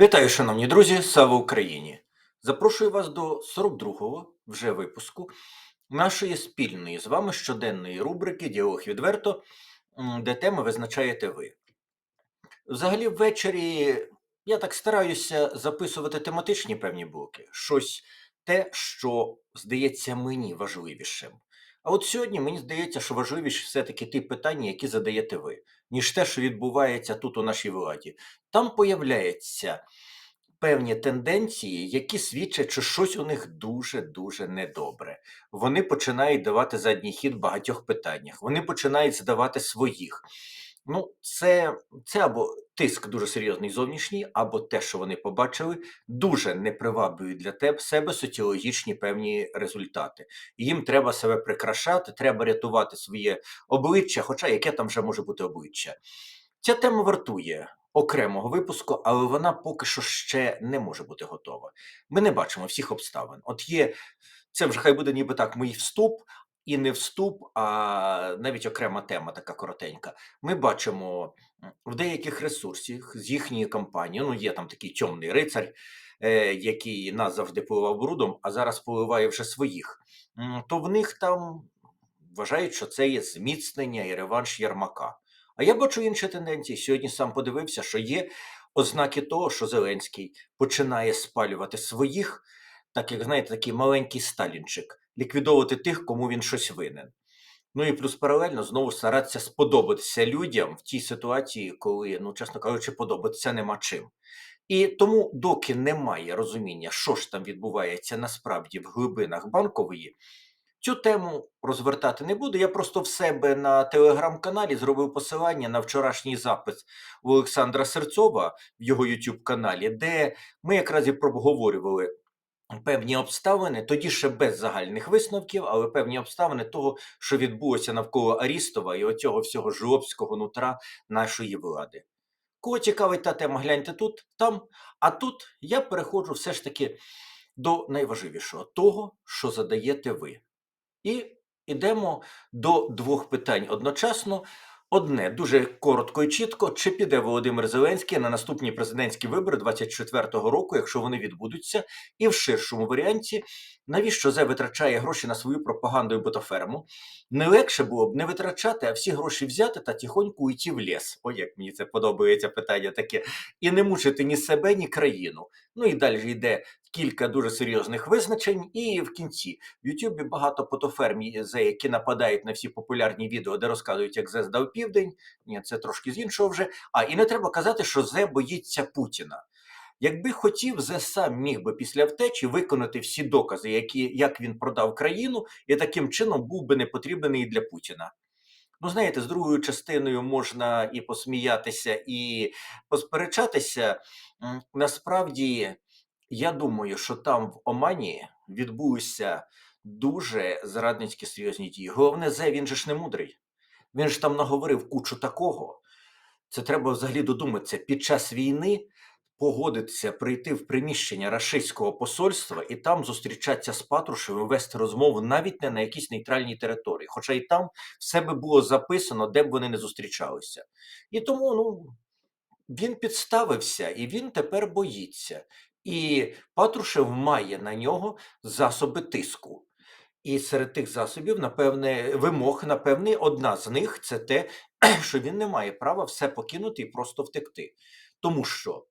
Вітаю, шановні друзі! Слава Україні! Запрошую вас до 42-го вже випуску нашої спільної з вами щоденної рубрики Діалог відверто, де теми визначаєте ви. Взагалі, ввечері я так стараюся записувати тематичні певні блоки, щось те, що здається мені важливішим. А от сьогодні мені здається, що важливіше все-таки ті питання, які задаєте ви, ніж те, що відбувається тут у нашій владі. Там появляються певні тенденції, які свідчать, що щось у них дуже-дуже недобре. Вони починають давати задній хід в багатьох питаннях. Вони починають здавати своїх. Ну, це, це або тиск дуже серйозний зовнішній, або те, що вони побачили, дуже не приваблюють для тебе себе соціологічні певні результати. Їм треба себе прикрашати, треба рятувати своє обличчя, хоча яке там вже може бути обличчя. Ця тема вартує окремого випуску, але вона поки що ще не може бути готова. Ми не бачимо всіх обставин. От є це вже хай буде ніби так, мій вступ. І не вступ, а навіть окрема тема така коротенька. Ми бачимо в деяких ресурсах з їхньої кампанії, ну є там такий темний рицар, е, який нас завжди поливав брудом, а зараз поливає вже своїх. То в них там вважають, що це є зміцнення і реванш Єрмака. А я бачу інші тенденції. Сьогодні сам подивився, що є ознаки того, що Зеленський починає спалювати своїх, так як знаєте, такий маленький сталінчик, ліквідовувати тих, кому він щось винен. Ну і плюс паралельно знову старатися сподобатися людям в тій ситуації, коли, ну чесно кажучи, подобатися нема чим. І тому, доки немає розуміння, що ж там відбувається насправді в глибинах банкової, цю тему розвертати не буду. Я просто в себе на телеграм-каналі зробив посилання на вчорашній запис у Олександра Серцова в його YouTube каналі, де ми якраз і проговорювали певні обставини, тоді ще без загальних висновків, але певні обставини того, що відбулося навколо Арістова і оцього всього жлобського нутра нашої влади. Кого цікавить та тема, гляньте тут, там. А тут я переходжу все ж таки до найважливішого того, що задаєте ви. І йдемо до двох питань одночасно. Одне дуже коротко і чітко: чи піде Володимир Зеленський на наступні президентські вибори 24-го року, якщо вони відбудуться, і в ширшому варіанті, навіщо Зе витрачає гроші на свою пропаганду і ботоферму? Не легше було б не витрачати, а всі гроші взяти та тихонько уйти в ліс. Ой, як мені це подобається питання таке, і не мучити ні себе, ні країну. Ну і далі йде кілька дуже серйозних визначень, і в кінці в Ютубі багато потоферм, які нападають на всі популярні відео, де розказують, як Зе здав південь. Ні, це трошки з іншого вже. А і не треба казати, що Зе боїться Путіна. Якби хотів, Зе сам міг би після втечі виконати всі докази, які як він продав країну, і таким чином був би не потрібен і для Путіна. Ну, знаєте, з другою частиною можна і посміятися, і посперечатися. Насправді, я думаю, що там в Омані відбулися дуже зрадницькі серйозні дії. Головне, Зе, він же ж не мудрий. Він ж там наговорив кучу такого. Це треба взагалі додуматися. Під час війни погодитися прийти в приміщення рашистського посольства і там зустрічатися з Патрушевим, вести розмову навіть не на якійсь нейтральній території. Хоча і там все би було записано, де б вони не зустрічалися. І тому ну, він підставився і він тепер боїться. І Патрушев має на нього засоби тиску. І серед тих засобів, напевне, вимог, напевне, одна з них це те, що він не має права все покинути і просто втекти. Тому що,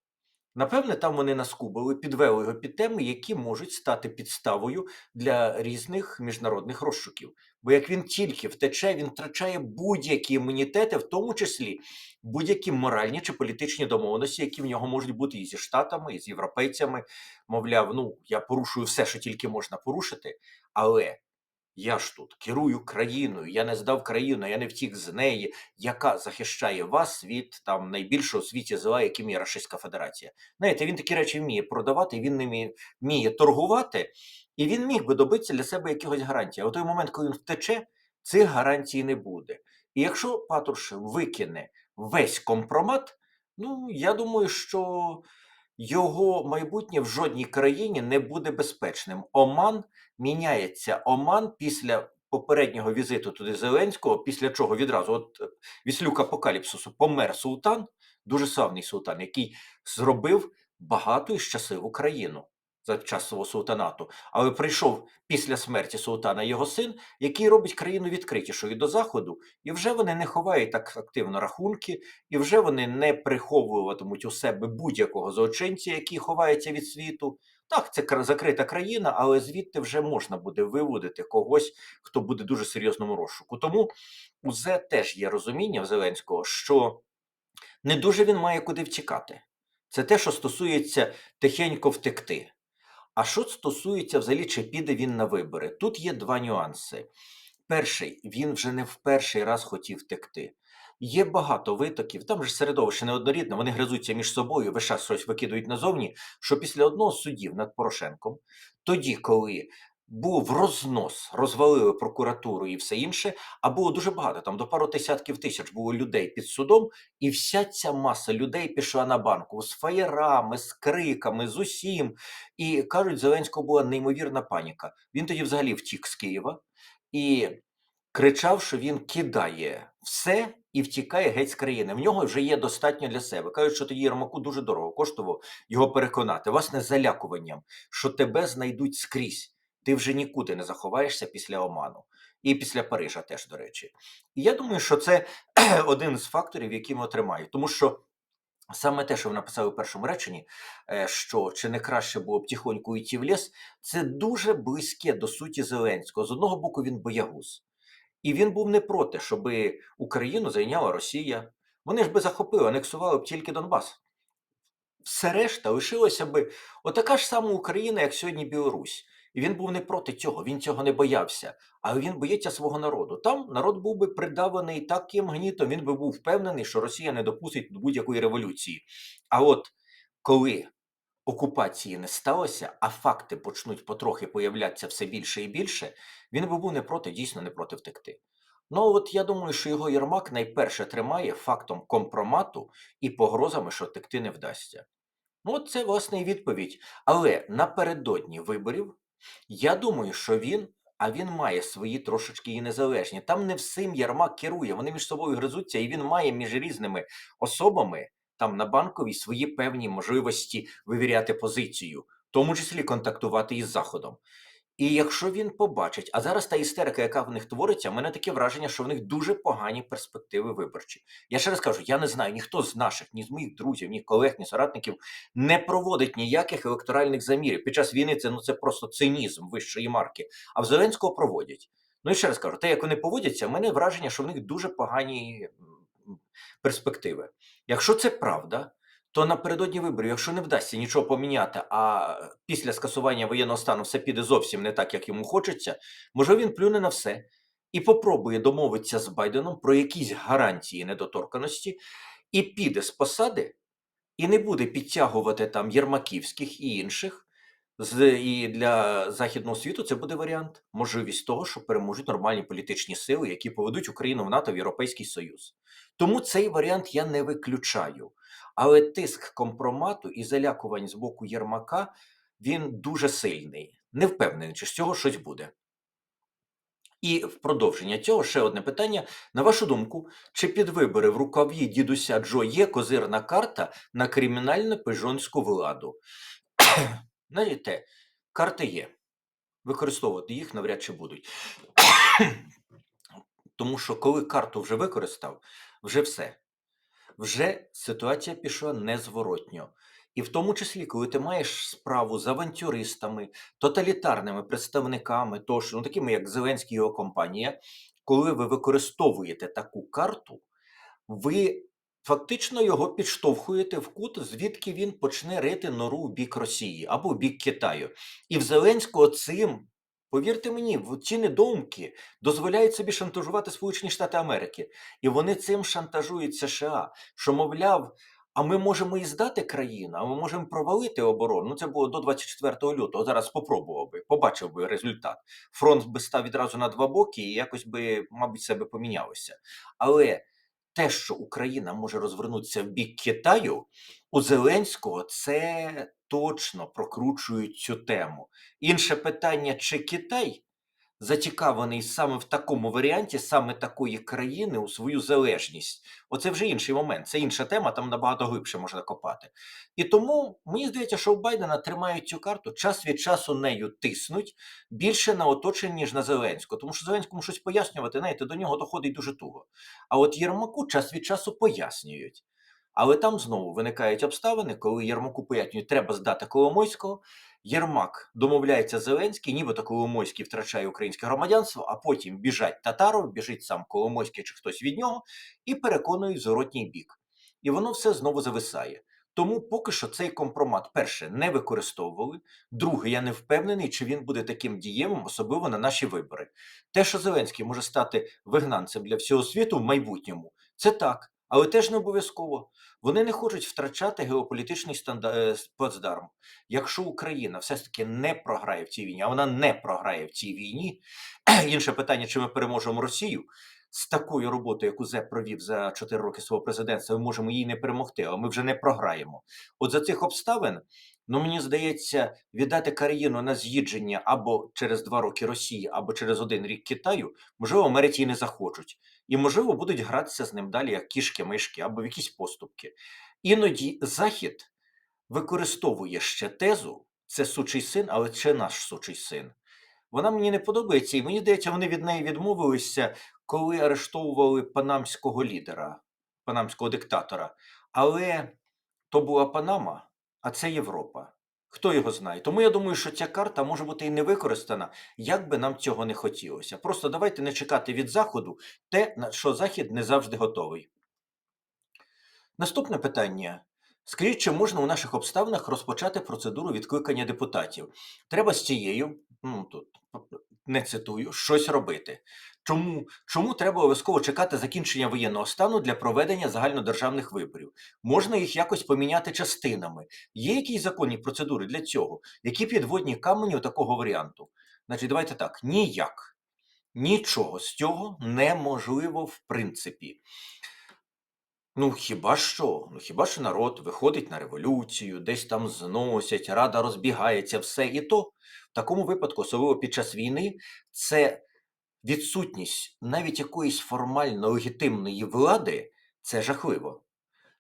напевне, там вони наскубили, підвели його під теми, які можуть стати підставою для різних міжнародних розшуків. Бо як він тільки втече, він втрачає будь-які імунітети, в тому числі будь-які моральні чи політичні домовленості, які в нього можуть бути і зі штатами, і з європейцями. Мовляв, ну я порушую все, що тільки можна порушити, але я ж тут керую країною, я не здав країну, я не втік з неї, яка захищає вас від там найбільшого світі зла, яким є Російська Федерація. Знаєте, він такі речі вміє продавати, він ними вміє торгувати, і він міг би добитися для себе якихось гарантій. А у той момент, коли він втече, цих гарантій не буде. І якщо Патрушев викине весь компромат, ну я думаю, що його майбутнє в жодній країні не буде безпечним. Оман міняється. Оман після попереднього візиту туди Зеленського, після чого відразу, от віслюк апокаліпсису, помер султан, дуже славний султан, який зробив багату і щасливу країну за час свого султанату. Але прийшов після смерті султана його син, який робить країну відкритішою до заходу, і вже вони не ховають так активно рахунки, і вже вони не приховуватимуть у себе будь-якого злочинця, який ховається від світу. Так, це закрита країна, але звідти вже можна буде виводити когось, хто буде дуже серйозному розшуку. Тому у Зе теж є розуміння в Зеленського, що не дуже він має куди втікати. Це те, що стосується тихенько втекти. А що стосується взагалі, чи піде він на вибори? Тут є два нюанси. Перший, він вже не в перший раз хотів втекти. Є багато витоків, там же середовище неоднорідне, вони гризуться між собою, весь час щось викидують назовні. Що після одного з судів над Порошенком, тоді, коли був рознос, розвалили прокуратуру і все інше, а було дуже багато, там до пару десятків тисяч було людей під судом, і вся ця маса людей пішла на банку з фаєрами, з криками, з усім. І кажуть, Зеленського була неймовірна паніка. Він тоді взагалі втік з Києва і кричав, що він кидає все і втікає геть з країни. В нього вже є достатньо для себе. Кажуть, що тоді Єрмаку дуже дорого коштувало його переконати. Власне, залякуванням, що тебе знайдуть скрізь. Ти вже нікуди не заховаєшся після Оману. І після Парижа теж, до речі. І я думаю, що це один з факторів, які ми отримають. Тому що саме те, що ви написали у першому реченні, е, що чи не краще було б тихонько йти в ліс, це дуже близьке до суті Зеленського. З одного боку, він боягуз. І він був не проти, щоб Україну зайняла Росія. Вони ж би захопили, анексували б тільки Донбас. Все решта лишилося би отака ж сама Україна, як сьогодні Білорусь. І він був не проти цього, він цього не боявся. Але він боїться свого народу. Там народ був би придаваний таким гнітом, він би був впевнений, що Росія не допустить будь-якої революції. А от коли окупації не сталося, а факти почнуть потрохи появлятися все більше і більше, він би був не проти, дійсно не проти втекти. Ну от я думаю, що його Єрмак найперше тримає фактом компромату і погрозами, що втекти не вдасться. Ну, от це власне і відповідь. Але напередодні виборів я думаю, що він, а він має свої трошечки і незалежні. Там не всім Ярмак керує, вони між собою гризуться, і він має між різними особами там на банковій свої певні можливості вивіряти позицію, в тому числі контактувати із Заходом. І якщо він побачить, а зараз та істерика, яка в них твориться, в мене таке враження, що в них дуже погані перспективи виборчі. Я ще раз кажу, я не знаю, ніхто з наших, ні з моїх друзів, ні колег, ні соратників не проводить ніяких електоральних замірів. Під час війни це ну це просто цинізм вищої марки. А в Зеленського проводять. Ну і ще раз кажу, те, як вони поводяться, в мене враження, що в них дуже погані перспективи. Якщо це правда, то напередодні виборів, якщо не вдасться нічого поміняти, а після скасування воєнного стану все піде зовсім не так, як йому хочеться, може він плюне на все і попробує домовитися з Байденом про якісь гарантії недоторканості, і піде з посади, і не буде підтягувати там Єрмаківських і інших. І для західного світу це буде варіант, можливість того, що переможуть нормальні політичні сили, які поведуть Україну в НАТО в Європейський Союз. Тому цей варіант я не виключаю. Але тиск компромату і залякувань з боку Єрмака він дуже сильний. Не впевнений, чи з цього щось буде. І в продовження цього ще одне питання. На вашу думку, чи під вибори в рукаві дідуся Джо є козирна карта на кримінально пижонську владу? Знаєте, карти є. Використовувати їх навряд чи будуть. Тому що коли карту вже використав, вже все. Вже ситуація пішла незворотньо. І в тому числі, коли ти маєш справу з авантюристами, тоталітарними представниками, тощо, ну такими як Зеленський його компанія, коли ви використовуєте таку карту, ви фактично його підштовхуєте в кут, звідки він почне рити нору в бік Росії або в бік Китаю. І в Зеленського цим, повірте мені, ці недоумки дозволяють собі шантажувати Сполучені Штати Америки. І вони цим шантажують США, що, мовляв, а ми можемо і здати країну, а ми можемо провалити оборону. Ну, це було до 24 лютого. Зараз спробував би, побачив би результат. Фронт би став відразу на два боки, і якось би, мабуть, себе помінялося. Але те, що Україна може розвернутися в бік Китаю, у Зеленського це точно прокручують цю тему. Інше питання, чи Китай зацікавлений саме в такому варіанті, саме такої країни у свою залежність. Оце вже інший момент, це інша тема, там набагато глибше можна копати. І тому мені здається, що у Байдена тримають цю карту, час від часу нею тиснуть більше на оточення, ніж на Зеленського. Тому що Зеленському щось пояснювати, знаєте, до нього доходить дуже туго. А от Єрмаку час від часу пояснюють. Але там знову виникають обставини, коли Єрмаку пояснюють, треба здати Коломойського. Єрмак домовляється Зеленський, нібито Коломойський втрачає українське громадянство, а потім біжать Татаров, біжить сам Коломойський чи хтось від нього, і переконують в зворотній бік. І воно все знову зависає. Тому поки що цей компромат, перше, не використовували. Друге, я не впевнений, чи він буде таким дієвим, особливо на наші вибори. Те, що Зеленський може стати вигнанцем для всього світу в майбутньому, це так, але теж не обов'язково. Вони не хочуть втрачати геополітичний стандарт е, плацдарм. Якщо Україна все ж таки не програє в цій війні, а вона не програє в цій війні, інше питання, чи ми переможемо Росію. З такою роботою, яку ЗЕП провів за 4 роки свого президентства, ми можемо її не перемогти, але ми вже не програємо. От за цих обставин, ну мені здається, віддати країну на з'їдження або через 2 роки Росії, або через один рік Китаю, можливо, в Америці не захочуть. І, можливо, будуть гратися з ним далі, як кішки-мишки, або в якісь поступки. Іноді Захід використовує ще тезу: це сучий син, але це наш сучий син. Вона мені не подобається, і мені здається, вони від неї відмовилися, коли арештовували панамського лідера, панамського диктатора. Але то була Панама, а це Європа. Хто його знає? Тому я думаю, що ця карта може бути і не використана, як би нам цього не хотілося. Просто давайте не чекати від Заходу те, на що Захід не завжди готовий. Наступне питання. Скажіть, чи можна у наших обставинах розпочати процедуру відкликання депутатів? Треба з цією, ну тут не цитую, щось робити. Чому, чому треба обов'язково чекати закінчення воєнного стану для проведення загальнодержавних виборів? Можна їх якось поміняти частинами. Є якісь законні процедури для цього? Які підводні камені у такого варіанту? Значить, давайте так: ніяк. Нічого з цього неможливо в принципі. Ну, хіба що? Ну, хіба що народ виходить на революцію, десь там зносять, рада розбігається, все. І то в такому випадку, особливо під час війни, це відсутність навіть якоїсь формально легітимної влади, це жахливо.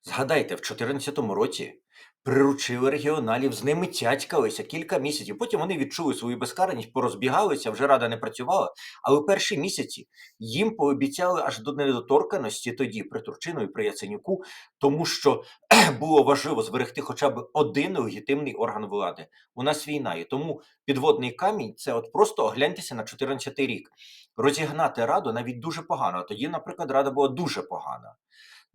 Згадайте, в 2014 році приручили регіоналів, з ними тятькалися кілька місяців. Потім вони відчули свою безкарність, порозбігалися, вже рада не працювала. Але перші місяці їм пообіцяли аж до недоторканості тоді при Турчину і при Яценюку, тому що було важливо зберегти хоча б один легітимний орган влади. У нас війна, і тому підводний камінь це от просто огляньтеся на 14 рік. Розігнати раду навіть дуже погано. Тоді, наприклад, рада була дуже погана.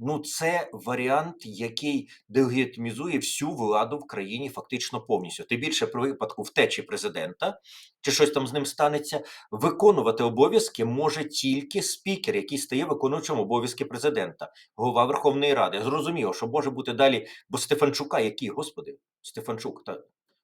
Ну, це варіант, який делегітимізує всю владу в країні фактично повністю. Тим більше при випадку втечі президента чи щось там з ним станеться, виконувати обов'язки може тільки спікер, який стає виконуючим обов'язки президента, голова Верховної Ради. Зрозуміло, що може бути далі, бо Стефанчука, який, господи, Стефанчук, та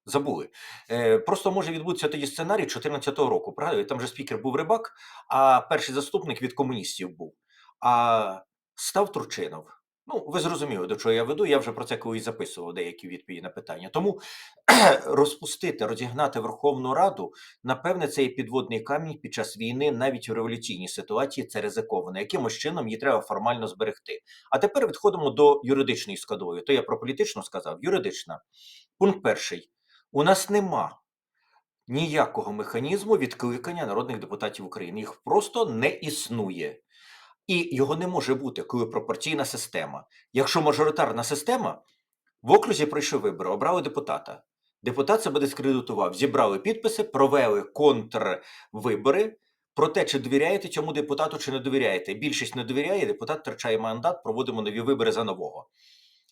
забули. Е, просто може відбутися тоді сценарій 2014 року. Правда? Там же спікер був рибак, а перший заступник від комуністів був. А став Турчинов. Ну, ви зрозуміли, до чого я веду. Я вже про це колись записував деякі відповіді на питання. Тому розпустити, розігнати Верховну Раду, напевне, це є підводний камінь під час війни, навіть у революційній ситуації це ризиковано. Якимось чином її треба формально зберегти. А тепер відходимо до юридичної складової. То я про політичну сказав. Юридична. Пункт перший. У нас нема ніякого механізму відкликання народних депутатів України. Їх просто не існує. І його не може бути, коли пропорційна система. Якщо мажоритарна система, в окрузі пройшли вибори, обрали депутата. Депутат себе дискредитував, зібрали підписи, провели контрвибори про те, чи довіряєте цьому депутату, чи не довіряєте. Більшість не довіряє, депутат втрачає мандат, проводимо нові вибори за нового.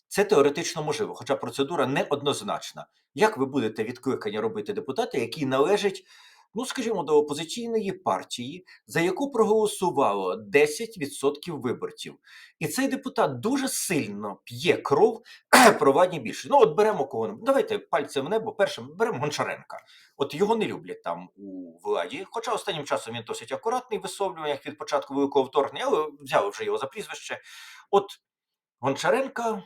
Це теоретично можливо, хоча процедура неоднозначна. Як ви будете відкликання робити депутата, який належить, ну скажімо, до опозиційної партії, за яку проголосувало 10% виборців? І цей депутат дуже сильно п'є кров провадні більше. Ну, от беремо кого Давайте пальцем в небо. Першим беремо Гончаренка. От його не люблять там у владі. Хоча останнім часом він досить акуратний в висловлюваннях від початку великого вторгнення, але взяли вже його за прізвище. От Гончаренка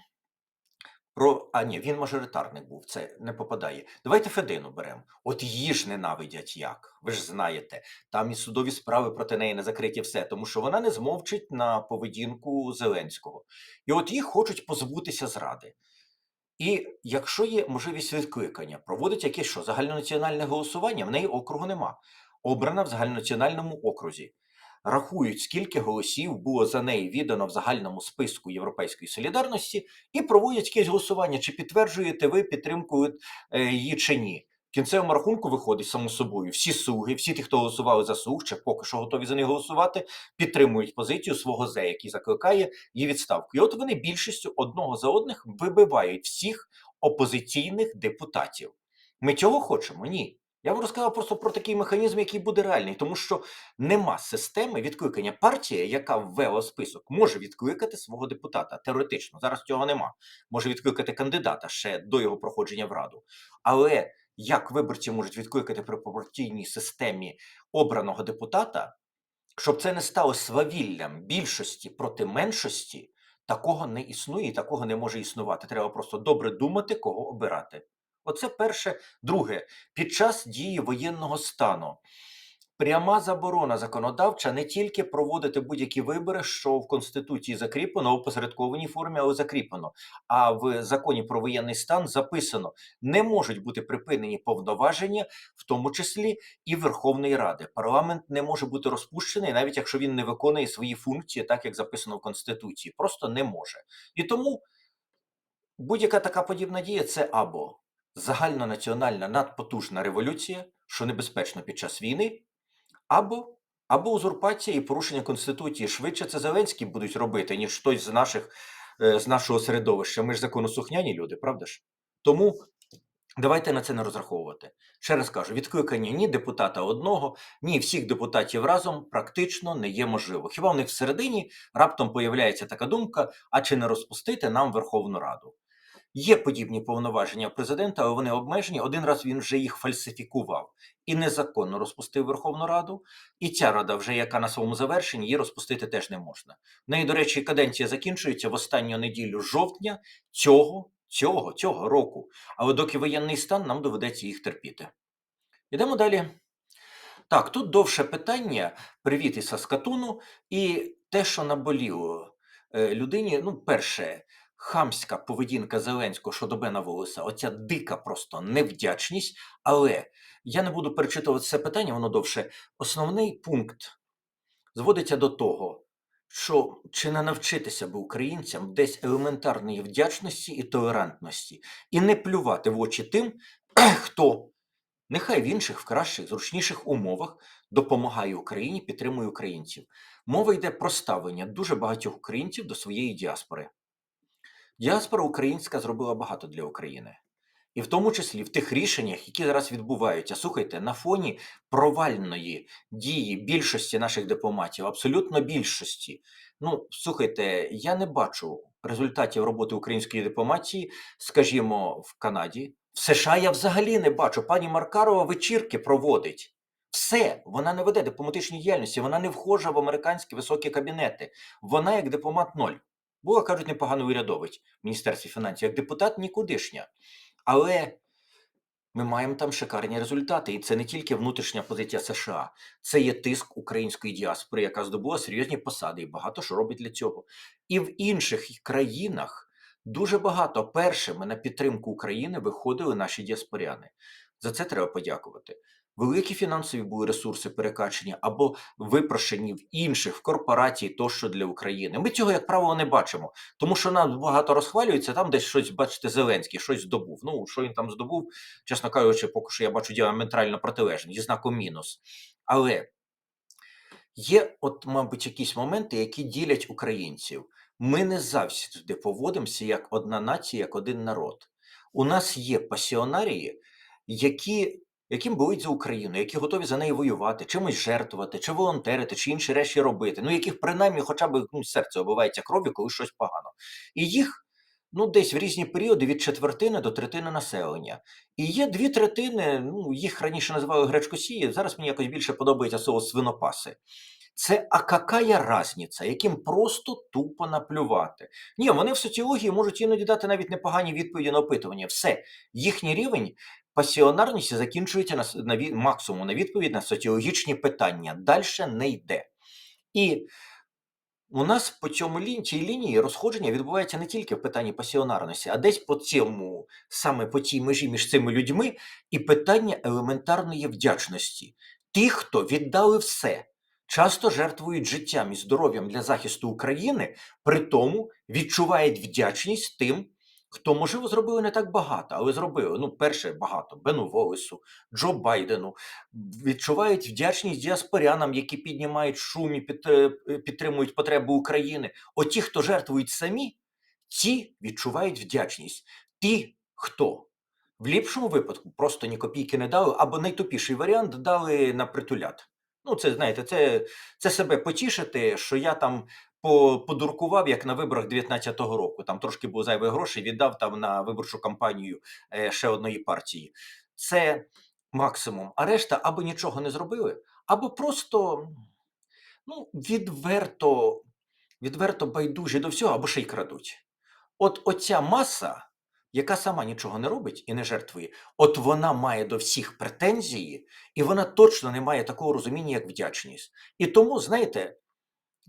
Про а ні, він мажоритарник був, це не попадає. Давайте Федину беремо. От її ж ненавидять як. Ви ж знаєте, там і судові справи проти неї не закриті все, тому що вона не змовчить на поведінку Зеленського. І от їх хочуть позбутися зради. І якщо є можливість відкликання, проводить якесь що загальнонаціональне голосування, в неї округу нема. Обрана в загальнонаціональному окрузі. Рахують, скільки голосів було за неї віддано в загальному списку Європейської солідарності, і проводять якесь голосування, чи підтверджуєте ви підтримку е, її чи ні. В кінцевому рахунку виходить само собою. Всі суги, всі ті, хто голосували за суг, чи поки що готові за них голосувати, підтримують позицію свого зе, який закликає її відставку. І от вони більшістю одного за одних вибивають всіх опозиційних депутатів. Ми цього хочемо? Ні. Я вам розказав просто про такий механізм, який буде реальний, тому що нема системи відкликання. Партія, яка ввела список, може відкликати свого депутата теоретично. Зараз цього нема. Може відкликати кандидата ще до його проходження в раду. Але як виборці можуть відкликати при пропорційній системі обраного депутата, щоб це не стало свавіллям більшості проти меншості, такого не існує і такого не може існувати. Треба просто добре думати, кого обирати. Оце перше. Друге, під час дії воєнного стану пряма заборона законодавча не тільки проводити будь-які вибори, що в Конституції закріплено, в опосередкованій формі, але закріплено. А в законі про воєнний стан записано: не можуть бути припинені повноваження, в тому числі і Верховної Ради. Парламент не може бути розпущений, навіть якщо він не виконує свої функції, так як записано в Конституції. Просто не може. І тому будь-яка така подібна дія це або загальнонаціональна надпотужна революція, що небезпечно під час війни, або або узурпація і порушення Конституції. Швидше це Зеленський будуть робити, ніж хтось з наших е, з нашого середовища. Ми ж законосухняні люди, правда ж? Тому давайте на це не розраховувати. Ще раз кажу: відкликання ні депутата одного, ні всіх депутатів разом практично не є можливо. Хіба в них всередині раптом появляється така думка: а чи не розпустити нам Верховну Раду? Є подібні повноваження президента, але вони обмежені. Один раз він вже їх фальсифікував і незаконно розпустив Верховну Раду. І ця рада, вже яка на своєму завершенні, її розпустити теж не можна. В неї, до речі, каденція закінчується в останню неділю жовтня цього, цього, цього року. Але доки воєнний стан, нам доведеться їх терпіти. Йдемо далі. Так, тут довше питання. Привіт із Саскатуну, і те, що наболіло е, людині, ну, перше хамська поведінка Зеленського щодо Бена Волоса, оця дика просто невдячність. Але я не буду перечитувати це питання, воно довше. Основний пункт зводиться до того, що чи не навчитися би українцям десь елементарної вдячності і толерантності, і не плювати в очі тим, хто нехай в інших в кращих, зручніших умовах допомагає Україні, підтримує українців. Мова йде про ставлення дуже багатьох українців до своєї діаспори. Діаспора українська зробила багато для України. І в тому числі в тих рішеннях, які зараз відбуваються, слухайте, на фоні провальної дії більшості наших дипломатів, абсолютно більшості. Ну, слухайте, я не бачу результатів роботи української дипломатії, скажімо, в Канаді. В США я взагалі не бачу. Пані Маркарова вечірки проводить. Все, вона не веде дипломатичні діяльності, вона не вхожа в американські високі кабінети. Вона як дипломат ноль. Була, кажуть, непогано урядовець в Міністерстві фінансів, як депутат нікудишня. Але ми маємо там шикарні результати. І це не тільки внутрішня позиція США, це є тиск української діаспори, яка здобула серйозні посади, і багато що робить для цього. І в інших країнах дуже багато першими на підтримку України виходили наші діаспоряни. За це треба подякувати великі фінансові були ресурси перекачені або випрошені в інших в корпорацій тощо для України. Ми цього, як правило, не бачимо, тому що нам багато розхвалюється, там десь щось, бачите, Зеленський щось здобув. Ну, що він там здобув, чесно кажучи, поки що я бачу діаметрально протилежне, зі знаком мінус. Але є, от, мабуть, якісь моменти, які ділять українців. Ми не завжди поводимося як одна нація, як один народ. У нас є пасіонарії, які яким болить за Україну, які готові за неї воювати, чимось жертвувати, чи волонтерити, чи інші речі робити, ну яких принаймні хоча б ну, серце обивається кров'ю, коли щось погано. І їх ну, десь в різні періоди від четвертини до третини населення. І є дві третини, ну, їх раніше називали гречкосії, зараз мені якось більше подобається слово свинопаси. Це а какая разниця, яким просто тупо наплювати. Ні, вони в соціології можуть іноді дати навіть непогані відповіді на опитування. Все, їхній рівень пасіонарності закінчується на, на ві- максимум на відповідь на соціологічні питання. Далі не йде. І у нас по цьому лі... цій лінії розходження відбувається не тільки в питанні пасіонарності, а десь по цьому, саме по цій межі між цими людьми, і питання елементарної вдячності. Ті, хто віддали все, часто жертвують життям і здоров'ям для захисту України, при тому відчувають вдячність тим, хто, можливо, зробили не так багато, але зробили. Ну, перше, багато Бену Волесу, Джо Байдену, відчувають вдячність діаспорянам, які піднімають шум і е, підтримують потреби України. От ті, хто жертвують самі, ті відчувають вдячність. Ті, хто в ліпшому випадку просто ні копійки не дали, або найтупіший варіант дали на притулят. Ну, це знаєте, це, це себе потішити, що я там по, подуркував, як на виборах 19-го року. Там трошки було зайвих грошей, віддав там на виборчу кампанію е, ще одної партії. Це максимум. А решта або нічого не зробили, або просто ну, відверто, відверто байдужі до всього, або ще й крадуть. От оця маса, яка сама нічого не робить і не жертвує, от вона має до всіх претензії, і вона точно не має такого розуміння, як вдячність. І тому, знаєте,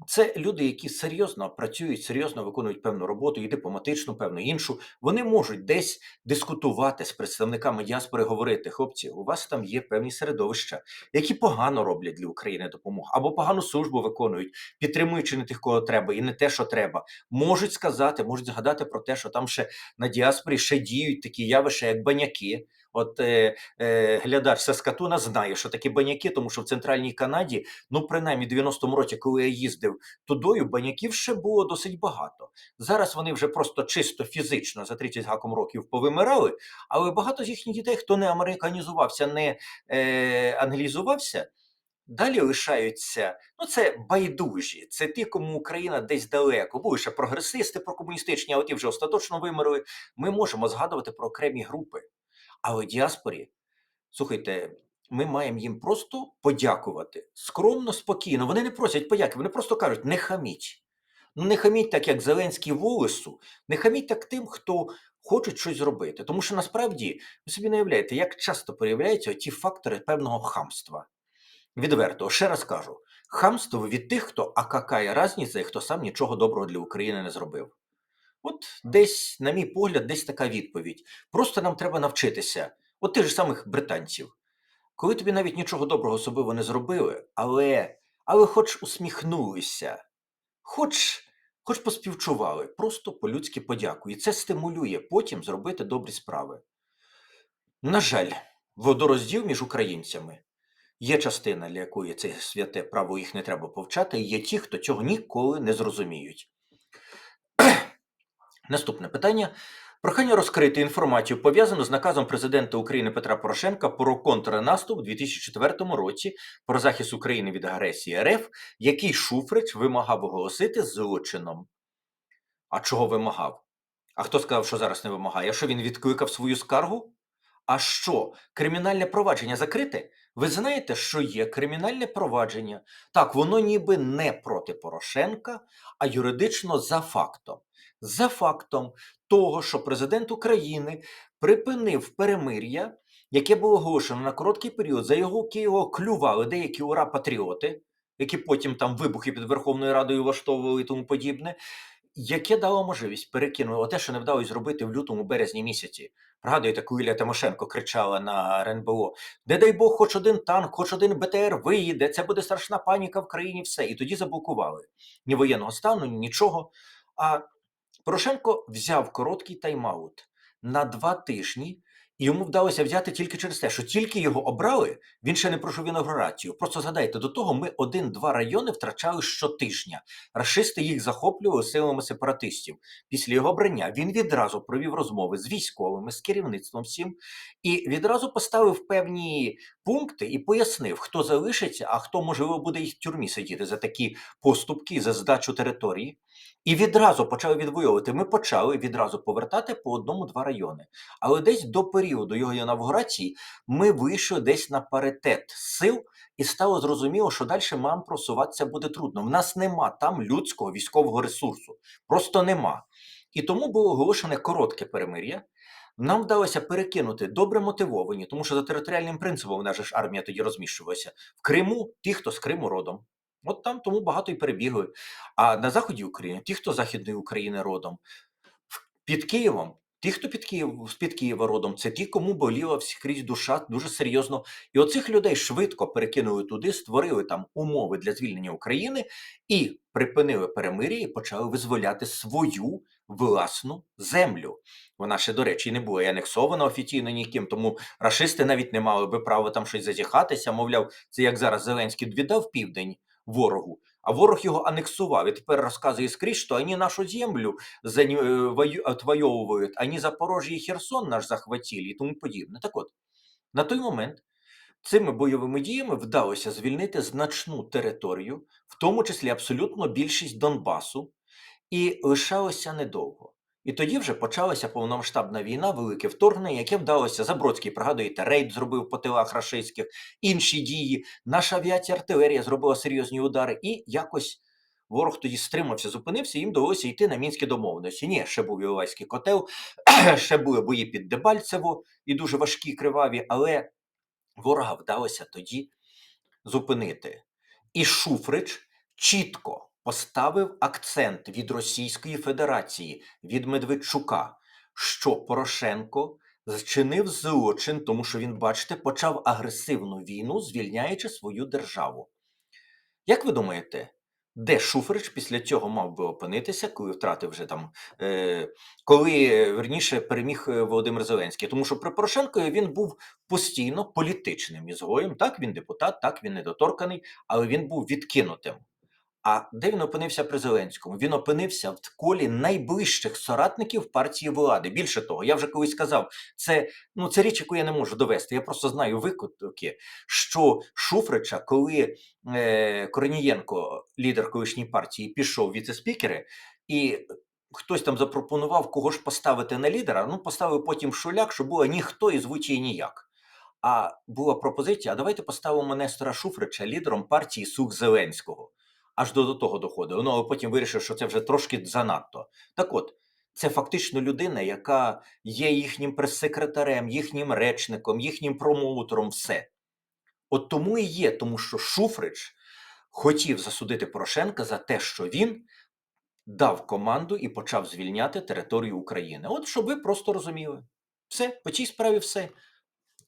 це люди, які серйозно працюють, серйозно виконують певну роботу, і дипломатичну, певну іншу. Вони можуть десь дискутувати з представниками діаспори, говорити: хлопці, у вас там є певні середовища, які погано роблять для України допомогу, або погану службу виконують, підтримуючи не тих, кого треба, і не те, що треба. Можуть сказати, можуть згадати про те, що там ще на діаспорі ще діють такі явища, як баняки. От е, е, глядач Саскатуна знає, що такі баняки, тому що в центральній Канаді, ну принаймні в 90-му році, коли я їздив тудою, баняків ще було досить багато. Зараз вони вже просто чисто фізично за 30 гаком років повимирали, але багато з їхніх дітей, хто не американізувався, не е, англізувався. Далі лишаються, ну це байдужі, це ті, кому Україна десь далеко. Були ще прогресисти прокомуністичні, а ті вже остаточно вимерли. Ми можемо згадувати про окремі групи. Але діаспорі, слухайте, ми маємо їм просто подякувати скромно, спокійно. Вони не просять подяки, вони просто кажуть: не хаміть. Ну, не хаміть так, як Зеленський Волесу, не хаміть так тим, хто хоче щось зробити. Тому що насправді ви собі не уявляєте, як часто проявляються ті фактори певного хамства. Відверто, ще раз кажу: хамство від тих, хто а какая разниця, і хто сам нічого доброго для України не зробив. От десь, на мій погляд, десь така відповідь. Просто нам треба навчитися, от тих же самих британців, коли тобі навіть нічого доброго особливо не зробили, але, але хоч усміхнулися, хоч, хоч поспівчували, просто по-людськи подякуй. І це стимулює потім зробити добрі справи. На жаль, водорозділ між українцями. Є частина, для якої це святе право їх не треба повчати, і є ті, хто цього ніколи не зрозуміють. Наступне питання. Прохання розкрити інформацію, пов'язану з наказом президента України Петра Порошенка про контрнаступ у 2004 році про захист України від агресії РФ, який Шуфрич вимагав оголосити злочином. А чого вимагав? А хто сказав, що зараз не вимагає? Що він відкликав свою скаргу? А що, кримінальне провадження закрите? Ви знаєте, що є кримінальне провадження. Так, воно ніби не проти Порошенка, а юридично за фактом. За фактом того, що президент України припинив перемир'я, яке було оголошено на короткий період, за його його клювали деякі ура-патріоти, які потім там вибухи під Верховною Радою влаштовували і тому подібне, яке дало можливість перекинути те, що не вдалося зробити в лютому березні місяці. Пригадуєте, коли Ілля Тимошенко кричала на РНБО: Не дай Бог, хоч один танк, хоч один БТР виїде, це буде страшна паніка в країні, все. І тоді заблокували ні воєнного стану, ні нічого. А Порошенко взяв короткий тайм-аут на два тижні, і йому вдалося взяти тільки через те, що тільки його обрали, він ще не пройшов інаугурацію. Просто згадайте, до того ми один-два райони втрачали щотижня. Рашисти їх захоплювали силами сепаратистів. Після його обрання він відразу провів розмови з військовими, з керівництвом всім, і відразу поставив певні пункти і пояснив, хто залишиться, а хто, можливо, буде і в тюрмі сидіти за такі поступки, за здачу території. І відразу почали відвоювати. Ми почали відразу повертати по одному-два райони. Але десь до періоду його інавгурації ми вийшли десь на паритет сил, і стало зрозуміло, що далі нам просуватися буде трудно. В нас нема там людського військового ресурсу. Просто нема. І тому було оголошене коротке перемир'я. Нам вдалося перекинути добре мотивовані, тому що за територіальним принципом нас ж армія тоді розміщувалася. В Криму ті, хто з Криму родом. От там тому багато і перебігли. А на заході України ті, хто з Західної України родом. Під Києвом, ті, хто під Київ, з-під Києва родом, це ті, кому боліла скрізь душа дуже серйозно. І оцих людей швидко перекинули туди, створили там умови для звільнення України і припинили перемир'я і почали визволяти свою власну землю. Вона ще, до речі, не була і анексована офіційно ніким, тому рашисти навіть не мали би права там щось зазіхатися. Мовляв, це як зараз Зеленський віддав південь ворогу, а ворог його анексував. І тепер розказує скрізь, що вони нашу землю е, вою- вони Запорожжя і Херсон наш захватили і тому подібне. Так от, на той момент цими бойовими діями вдалося звільнити значну територію, в тому числі абсолютно більшість Донбасу, і лишалося недовго. І тоді вже почалася повномасштабна війна, велике вторгнення, яке вдалося. Забродський, пригадуєте, рейд зробив по тилах рашистських, інші дії. Наша авіація, артилерія зробила серйозні удари, і якось ворог тоді стримався, зупинився, їм довелося йти на мінські домовленості. Ні, ще був Іловайський котел, ще були бої під Дебальцево і дуже важкі, криваві, але ворога вдалося тоді зупинити. І Шуфрич чітко поставив акцент від Російської Федерації, від Медведчука, що Порошенко зчинив злочин, тому що він, бачите, почав агресивну війну, звільняючи свою державу. Як ви думаєте, де Шуфрич після цього мав би опинитися, коли втратив вже там, е, коли верніше переміг е, Володимир Зеленський? Тому що при Порошенкові він був постійно політичним ізгоєм. Так, він депутат, так, він недоторканий, але він був відкинутим. А де він опинився при Зеленському? Він опинився в колі найближчих соратників партії влади. Більше того, я вже колись сказав, це, ну, це річ, яку я не можу довести. Я просто знаю виклики, що Шуфрича, коли е, Корнієнко, лідер колишньої партії, пішов віце-спікери, і хтось там запропонував, кого ж поставити на лідера, ну, поставив потім Шуляк, що було ніхто і її ніяк. А була пропозиція: а давайте поставимо Нестора Шуфрича лідером партії Сух Зеленського. Аж до, до того доходило. Ну, але потім вирішив, що це вже трошки занадто. Так от, це фактично людина, яка є їхнім прес-секретарем, їхнім речником, їхнім промоутером, все. От тому і є, тому що Шуфрич хотів засудити Порошенка за те, що він дав команду і почав звільняти територію України. От щоб ви просто розуміли. Все, по цій справі все.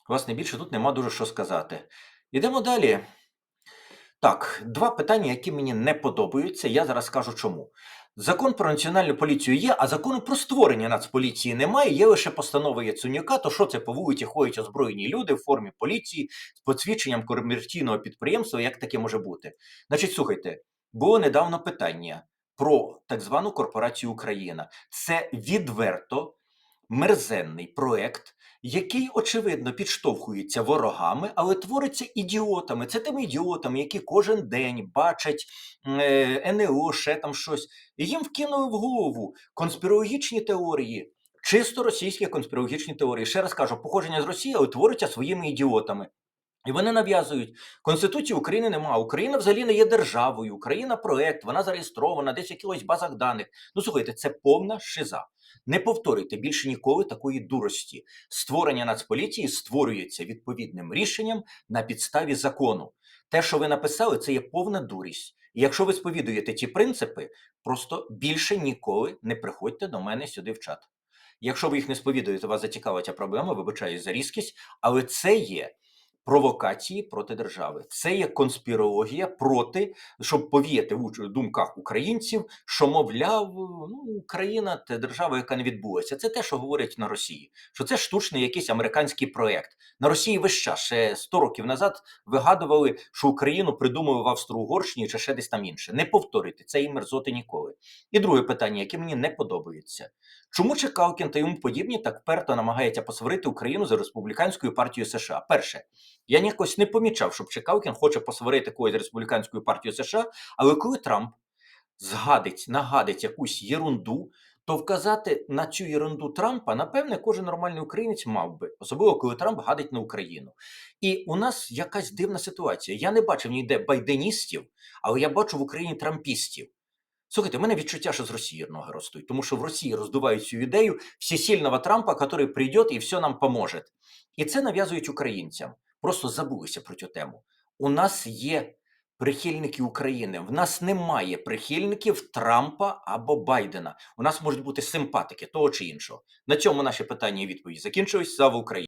Власне, більше тут нема дуже що сказати. Ідемо далі. Так, два питання, які мені не подобаються. Я зараз скажу чому. Закон про національну поліцію є, а закону про створення нацполіції немає. Є лише постанова Яценюка. То що це по вулиці ходять озброєні люди в формі поліції з посвідченням комерційного підприємства? Як таке може бути? Значить, слухайте, було недавно питання про так звану корпорацію Україна. Це відверто мерзенний проект, який, очевидно, підштовхується ворогами, але твориться ідіотами. Це тими ідіотами, які кожен день бачать е, НЛО, ще там щось. І їм вкинули в голову конспірологічні теорії, чисто російські конспірологічні теорії. Ще раз кажу, походження з Росії, але твориться своїми ідіотами. І вони нав'язують Конституції України немає. Україна взагалі не є державою. Україна проект, вона зареєстрована десь в якихось базах даних. Ну слухайте, це повна шиза. Не повторюйте більше ніколи такої дурості. Створення нацполіції створюється відповідним рішенням на підставі закону. Те, що ви написали, це є повна дурість. І якщо ви сповідуєте ті принципи, просто більше ніколи не приходьте до мене сюди в чат. Якщо ви їх не сповідуєте, вас зацікавить ця проблема, вибачаюсь за різкість, але це є провокації проти держави. Це є конспірологія проти, щоб повіяти в думках українців, що мовляв, ну Україна це держава, яка не відбулася. Це те, що говорять на Росії. Що це штучний якийсь американський проект. На Росії весь час ще 100 років назад вигадували, що Україну придумали в Австро-Угорщині чи ще десь там інше. Не повторюйте це і мерзоти ніколи. І друге питання, яке мені не подобається. Чому Чекалкін та йому подібні так вперто намагаються посварити Україну за республіканською партією США? Перше, Я ніякось не помічав, щоб Чекалкін хоче посварити когось з республіканською партією США, але коли Трамп згадить, нагадить якусь єрунду, то вказати на цю єрунду Трампа, напевне, кожен нормальний українець мав би, особливо коли Трамп гадить на Україну. І у нас якась дивна ситуація. Я не бачив ніде байденістів, але я бачу в Україні трампістів. Слухайте, у мене відчуття, що з Росії ноги ростуть, тому що в Росії роздувають цю ідею всесильного Трампа, який прийде і все нам поможе. І це нав'язують українцям. Просто забулися про цю тему. У нас є прихильники України. В нас немає прихильників Трампа або Байдена. У нас можуть бути симпатики того чи іншого. На цьому наші питання і відповіді закінчились. Слава Україні!